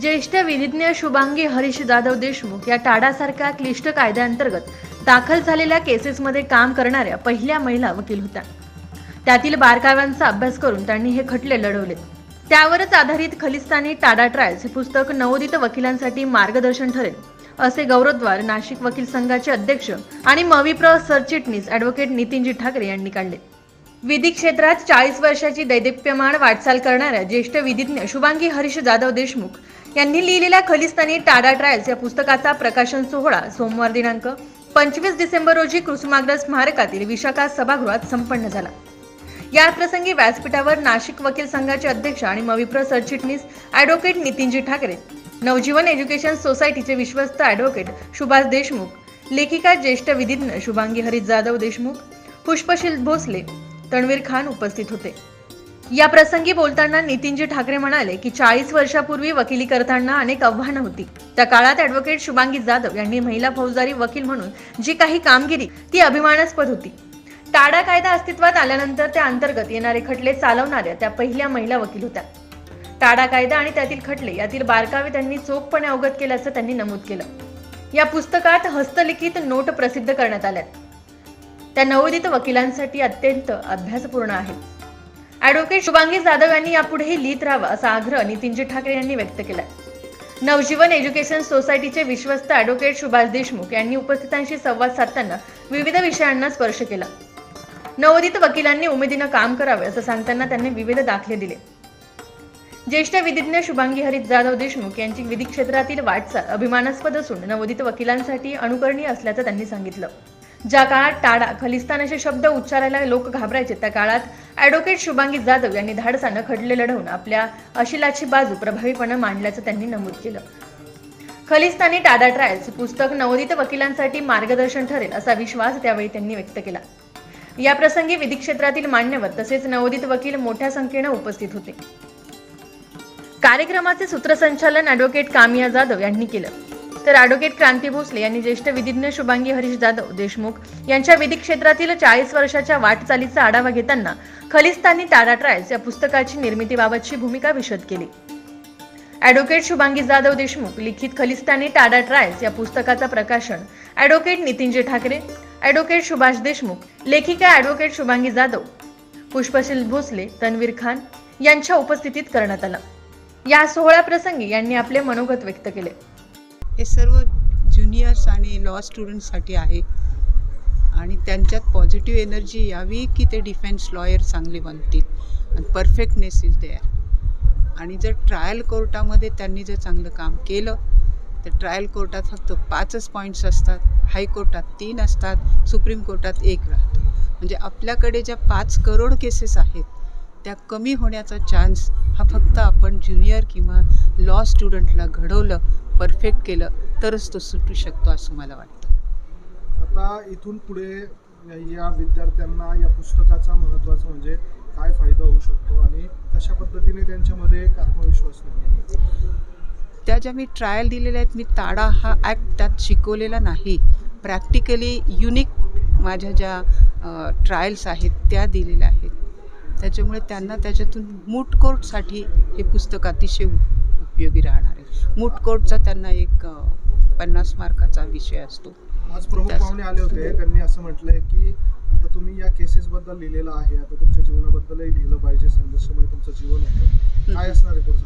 ज्येष्ठ विधिज्ञ शुभांगी हरीश जाधव देशमुख या टाडासारख्या क्लिष्ट कायद्याअंतर्गत दाखल झालेल्या केसेसमध्ये काम करणाऱ्या पहिल्या महिला वकील होत्या. त्यातील बारकाव्यांचा अभ्यास करून त्यांनी हे खटले लढवले. त्यावरच आधारित खलिस्तानी टाडा ट्रायल्स हे पुस्तक नवोदित वकिलांसाठी मार्गदर्शन ठरेल असे गौरवद्वार नाशिक वकील संघाचे अध्यक्ष आणि मविप्र सरचिटणीस ॲडव्होकेट नितीनजी ठाकरे यांनी काढले. विधी क्षेत्रात चाळीस वर्षाची दैदिप्यमान वाटचाल करणाऱ्या ज्येष्ठ विधिज्ञ शुभांगी हरीश जाधव देशमुख यांनी लिहिलेल्या खलिस्तानी टाडा ट्रायल्स या पुस्तकाचा प्रकाशन सोहळा सोमवार दिनांक पंचवीस डिसेंबर रोजी कुसुमाग्रज स्मारकातील विशाखा सभागृहात संपन्न झाला. या प्रसंगी व्यासपीठावर नाशिक वकील संघाचे अध्यक्ष आणि मविप्र सरचिटणीस ॲडव्होकेट नितीनजी ठाकरे नवजीवन एज्युकेशन सोसायटीचे विश्वस्त ॲडव्होकेट सुभाष देशमुख लेखिका ज्येष्ठ विधिज्ञ शुभांगी हरीश जाधव देशमुख पुष्पशील भोसले तणवीर खान उपस्थित होते. या प्रसंगी बोलताना नितीनजी ठाकरे म्हणाले की चाळीस वर्षापूर्वी वकिली करताना अनेक आव्हानं होती. त्या काळात ॲडव्होकेट शुभांगी जाधव यांनी महिला फौजदारी वकील म्हणून जी काही कामगिरी ती अभिमानास्पद होती. टाडा कायदा अस्तित्वात आल्यानंतर त्या अंतर्गत येणारे खटले चालवणाऱ्या त्या पहिल्या महिला वकील होत्या. टाडा कायदा आणि त्यातील खटले यातील बारकावे त्यांनी चोखपणे अवगत केल्याचं त्यांनी नमूद केलं. या पुस्तकात हस्तलिखित नोट प्रसिद्ध करण्यात आल्या त्या नवोदित वकिलांसाठी अत्यंत अभ्यासपूर्ण आहेत. ॲडव्होकेट शुभांगी जाधव यांनी यापुढेही लिहित राहावं असा आग्रह नितीनजी ठाकरे यांनी व्यक्त केला नवजीवन एज्युकेशन सोसायटीचे विश्वस्त ॲडव्होकेट सुभाष देशमुख यांनी उपस्थितांशी संवाद साधताना विविध विषयांना स्पर्श केला. नवोदित वकिलांनी उमेदीनं काम करावे असं सांगताना त्यांनी विविध दाखले दिले. ज्येष्ठ विधिज्ञ शुभांगी हरित जाधव देशमुख यांची विधी क्षेत्रातील वाटचाल अभिमानास्पद असून नवोदित वकिलांसाठी अनुकरणीय असल्याचं त्यांनी सांगितलं. ज्या काळात टाडा खलिस्तान असे शब्द उच्चारायला लोक घाबरायचे त्या काळात ॲडव्होकेट शुभांगी जाधव यांनी धाडसानं खडले लढवून आपल्या अशिलाची बाजू प्रभावीपणे मांडल्याचं त्यांनी नमूद केलं. खलिस्तानी टाडा ट्रायल्स पुस्तक नवोदित वकिलांसाठी मार्गदर्शन ठरेल असा विश्वास त्यावेळी त्यांनी व्यक्त केला. या प्रसंगी विधी क्षेत्रातील मान्यवर तसेच नवोदित वकील मोठ्या संख्येनं उपस्थित होते. कार्यक्रमाचे सूत्रसंचालन ॲडव्होकेट कामिया जाधव यांनी केलं. तर ॲडव्होकेट क्रांती भोसले यांनी ज्येष्ठ विधिज्ञ शुभांगी हरीश जाधव देशमुख यांच्या विधी क्षेत्रातील चाळीस वर्षाच्या वाटचालीचा आढावा घेताना खलिस्तानी टाडा ट्रायल्स या पुस्तकाची निर्मितीबाबतची भूमिका विशद केली. ॲडव्होकेट शुभांगी जाधव देशमुख लिखित खलिस्तानी टाडा ट्रायल्स या पुस्तकाचा प्रकाशन ॲडव्होकेट नितीनजी ठाकरे ॲडव्होकेट सुभाष देशमुख लेखिका ॲडव्होकेट शुभांगी जाधव पुष्पशील भोसले तन्वीर खान यांच्या उपस्थितीत करण्यात आलं. या सोहळ्याप्रसंगी यांनी आपले मनोगत व्यक्त केले. हे सर्व ज्युनियर्स आणि लॉ स्टुडंटसाठी आहे. आणि त्यांच्यात पॉझिटिव्ह एनर्जी यावी की ते डिफेन्स लॉयर चांगले बनतील. आणि परफेक्टनेस इज देअर आणि जर ट्रायल कोर्टामध्ये त्यांनी जर चांगलं काम केलं तर ट्रायल कोर्टात फक्त पाचच पॉईंट्स असतात. हायकोर्टात तीन असतात सुप्रीम कोर्टात एक राहतो. म्हणजे आपल्याकडे ज्या पाच करोड केसेस आहेत त्या कमी होण्याचा चान्स हा फक्त आपण ज्युनियर किंवा लॉ स्टुडंटला घडवलं परफेक्ट केलं तरच तो सुटू शकतो असं मला वाटतं. आता इथून पुढे या विद्यार्थ्यांना या पुस्तकाचा महत्त्वाचं म्हणजे काय फायदा होऊ शकतो आणि कशा पद्धतीने त्यांच्यामध्ये एक आत्मविश्वास निर्माण? त्या ज्या मी ट्रायल दिलेल्या आहेत मी ताडा हा ॲक्ट त्यात शिकवलेला नाही. प्रॅक्टिकली युनिक माझ्या ज्या ट्रायल्स आहेत त्या दिलेल्या आहेत. त्याच्यामुळे त्यांना त्याच्यातून मूट कोर्टसाठी हे पुस्तक अतिशय उपयोगी राहणार आहे. मूट कोर्टचा त्यांना एक पन्नास मार्काचा विषय असतो. आज प्रमुख पाहुणे आले होते. त्यांनी असं म्हटलंय की आता तुम्ही या केसेस बद्दल लिहिलेलं आहे. आता तुमच्या जीवनाबद्दलही लिहिलं पाहिजे. संघर्षमय तुमचं जीवन होतं. काय असणार आहे plan?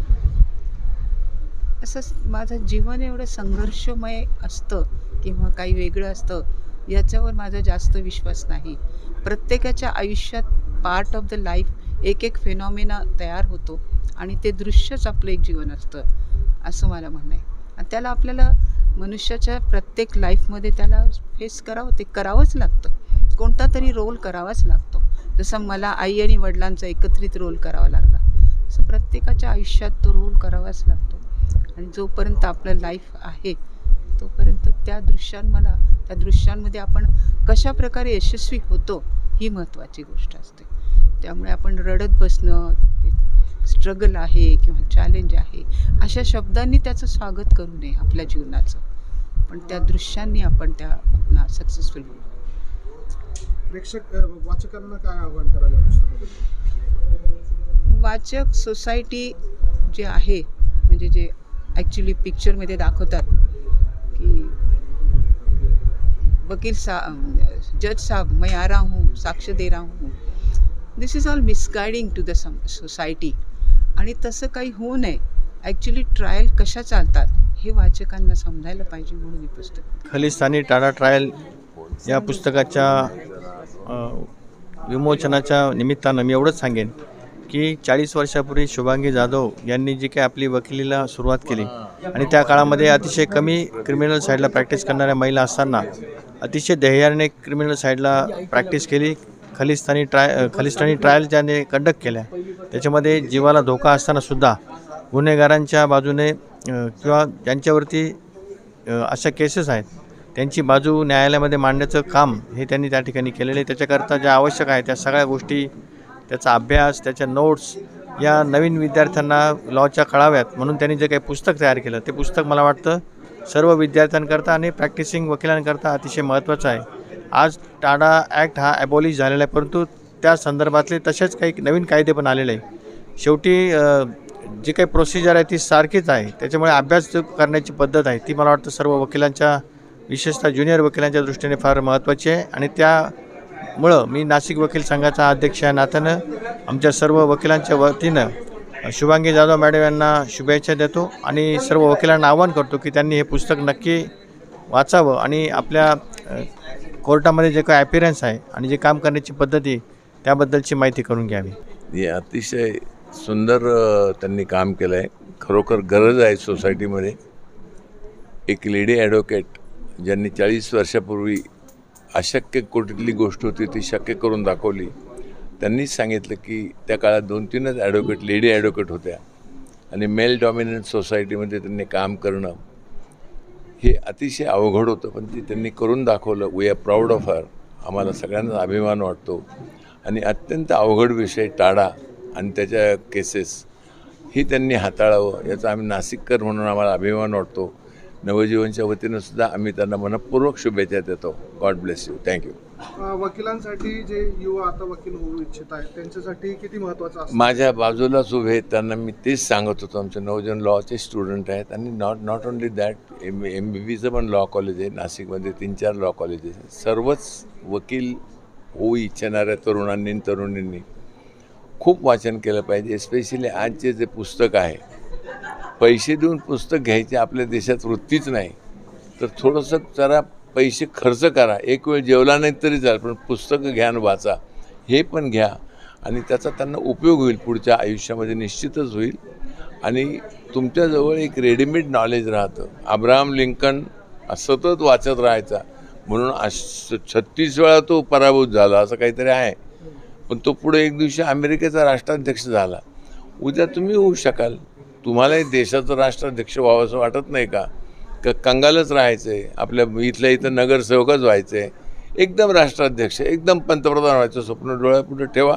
असं माझं जीवन एवढं संघर्षमय असतं किंवा काही वेगळं असतं याच्यावर माझा जास्त विश्वास नाही. प्रत्येकाच्या आयुष्यात पार्ट ऑफ द लाईफ एक एक फेनॉमिना तयार होतो. आणि ते दृश्यच आपलं एक जीवन असतं असं मला म्हणणं आहे. आणि त्याला आपल्याला मनुष्याच्या प्रत्येक लाईफमध्ये त्याला फेस करावं ते करावंच लागतं. कोणता तरी रोल करावाच लागतो. जसं मला आई आणि वडिलांचा एकत्रित रोल करावा लागला तसं प्रत्येकाच्या आयुष्यात तो रोल करावाच लागतो. आणि जोपर्यंत आपलं लाईफ आहे तोपर्यंत त्या दृश्यां मला त्या दृश्यांमध्ये आपण कशा प्रकारे यशस्वी होतो ही महत्त्वाची गोष्ट असते. त्यामुळे आपण रडत बसणं स्ट्रगल आहे किंवा चॅलेंज आहे अशा शब्दांनी त्याचं स्वागत करू नये आपल्या जीवनाचं. पण त्या दृश्यांनी आपण त्या सक्सेसफुल होऊ. प्रेक्षक वाचकांना काय आव्हान करायला वाचक सोसायटी जे आहे म्हणजे जे ॲक्च्युली पिक्चरमध्ये दाखवतात की वकील सा जज साहब मैं आ रहा हूँ साक्ष दे रहा हूँ. This is all misguiding to the society आणि तसं काही होऊ नये. ॲक्च्युली ट्रायल कशा चालतात हे वाचकांना समजायला पाहिजे म्हणून हे पुस्तक खलिस्तानी टाडा ट्रायल या पुस्तकाच्या विमोचनाच्या निमित्तानं मी एवढंच सांगेन की चाळीस वर्षापूर्वी शुभांगी जाधव यांनी जी काही आपली वकिलीला सुरुवात केली आणि त्या काळामध्ये अतिशय कमी क्रिमिनल साईडला प्रॅक्टिस करणाऱ्या महिला असताना अतिशय ध्येयाने क्रिमिनल साईडला प्रॅक्टिस केली. खलिस्तानी ट्राय खलिस्तानी ट्रायल ज्याने कंडक्ट केल्या त्याच्यामध्ये जीवाला धोका असतानासुद्धा गुन्हेगारांच्या बाजूने किंवा ज्यांच्यावरती अशा केसेस आहेत त्यांची बाजू न्यायालयामध्ये मांडण्याचं काम हे त्यांनी त्या ठिकाणी केलेलं आहे. त्याच्याकरता ज्या आवश्यक आहे त्या सगळ्या गोष्टी त्याचा अभ्यास त्याच्या नोट्स या नवीन विद्यार्थ्यांना लॉच्या कळाव्यात म्हणून त्यांनी जे काही पुस्तक तयार केलं ते पुस्तक मला वाटतं सर्व विद्यार्थ्यांकरता आणि प्रॅक्टिसिंग वकिलांकरता अतिशय महत्त्वाचं आहे. आज टाडा ॲक्ट हा ॲबॉलिश झालेला आहे परंतु त्या संदर्भातले तसेच काही नवीन कायदे पण आलेले आहे शेवटी जी काही प्रोसिजर आहे ती सारखीच आहे. त्याच्यामुळे अभ्यास करण्याची पद्धत आहे ती मला वाटतं सर्व वकिलांच्या विशेषतः ज्युनियर वकिलांच्या दृष्टीने फार महत्त्वाची आहे. आणि त्यामुळं मी नाशिक वकील संघाचा अध्यक्ष या नात्यानं आमच्या सर्व वकिलांच्या वतीनं शुभांगी जाधव मॅडम यांना शुभेच्छा देतो आणि सर्व वकिलांना आवाहन करतो की त्यांनी हे पुस्तक नक्की वाचावं आणि आपल्या कोर्टामध्ये जे काही ॲपिरन्स आहे आणि जे काम करण्याची पद्धती त्याबद्दलची माहिती करून घ्यावी. हे अतिशय सुंदर त्यांनी काम केलं आहे खरोखर गरज आहे सोसायटीमध्ये एक लेडी ॲडव्होकेट ज्यांनी चाळीस वर्षापूर्वी अशक्य कोटीतली गोष्ट होती ती शक्य करून दाखवली. त्यांनीच सांगितलं की त्या काळात दोन तीनच ॲडव्होकेट लेडी ॲडव्होकेट होत्या. आणि मेल डॉमिनंट सोसायटीमध्ये त्यांनी काम करणं हे अतिशय अवघड होतं पण ते त्यांनी करून दाखवलं. We are proud of her आम्हाला सगळ्यांना अभिमान वाटतो. आणि अत्यंत अवघड विषय टाळा आणि त्याच्या केसेस ही त्यांनी हाताळावं याचा आम्ही नाशिककर म्हणून आम्हाला अभिमान वाटतो. नवजीवनच्या वतीनं सुद्धा आम्ही त्यांना मनपूर्वक शुभेच्छा देतो. God bless you thank you वकिलांसाठी जे युवा आता वकील होऊ इच्छित आहेत त्यांच्यासाठी किती महत्वाचं माझ्या बाजूलाच उभे आहेत त्यांना मी तेच सांगत होतो. आमचे नवजन लॉचे स्टुडंट आहेत आणि not not only that M M B बीचं पण लॉ कॉलेज आहे. नाशिकमध्ये तीन चार लॉ कॉलेजेस आहेत. सर्वच वकील होऊ इच्छिणाऱ्या तरुणांनी तरुणींनी खूप वाचन केलं पाहिजे एस्पेशली आजचे जे पुस्तक आहे. पैसे देऊन पुस्तक घ्यायचे आपल्या देशात वृत्तीच नाही. तर थोडंसं जरा पैसे खर्च करा. एक वेळ जेवला नाही तरी चालेल पण पुस्तकं घ्या आणि वाचा. हे पण घ्या. आणि त्याचा त्यांना उपयोग होईल पुढच्या आयुष्यामध्ये निश्चितच होईल. आणि तुमच्याजवळ एक रेडीमेड नॉलेज राहतं. अब्राहम लिंकन सतत वाचत राहायचा. म्हणून अश- छत्तीस वेळा तो पराभूत झाला असं काहीतरी आहे. पण तो पुढे एक दिवशी अमेरिकेचा राष्ट्राध्यक्ष झाला. उद्या तुम्ही होऊ शकाल. तुम्हालाही देशाचं राष्ट्राध्यक्ष व्हावं असं वाटत नाही का? का कंगालच राहायचं. आहे आपल्या इथल्या इथं नगरसेवकच व्हायचं. आहे एकदम राष्ट्राध्यक्ष एकदम पंतप्रधान व्हायचं स्वप्न डोळ्यापुढे ठेवा.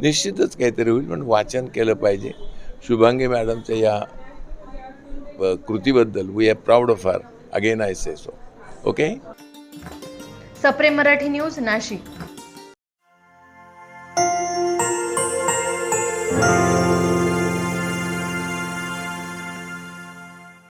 निश्चितच काहीतरी होईल पण वाचन केलं पाहिजे. शुभांगी मॅडमच्या या कृतीबद्दल we are proud of our again I say so okay Saprem Marathi news Nashik.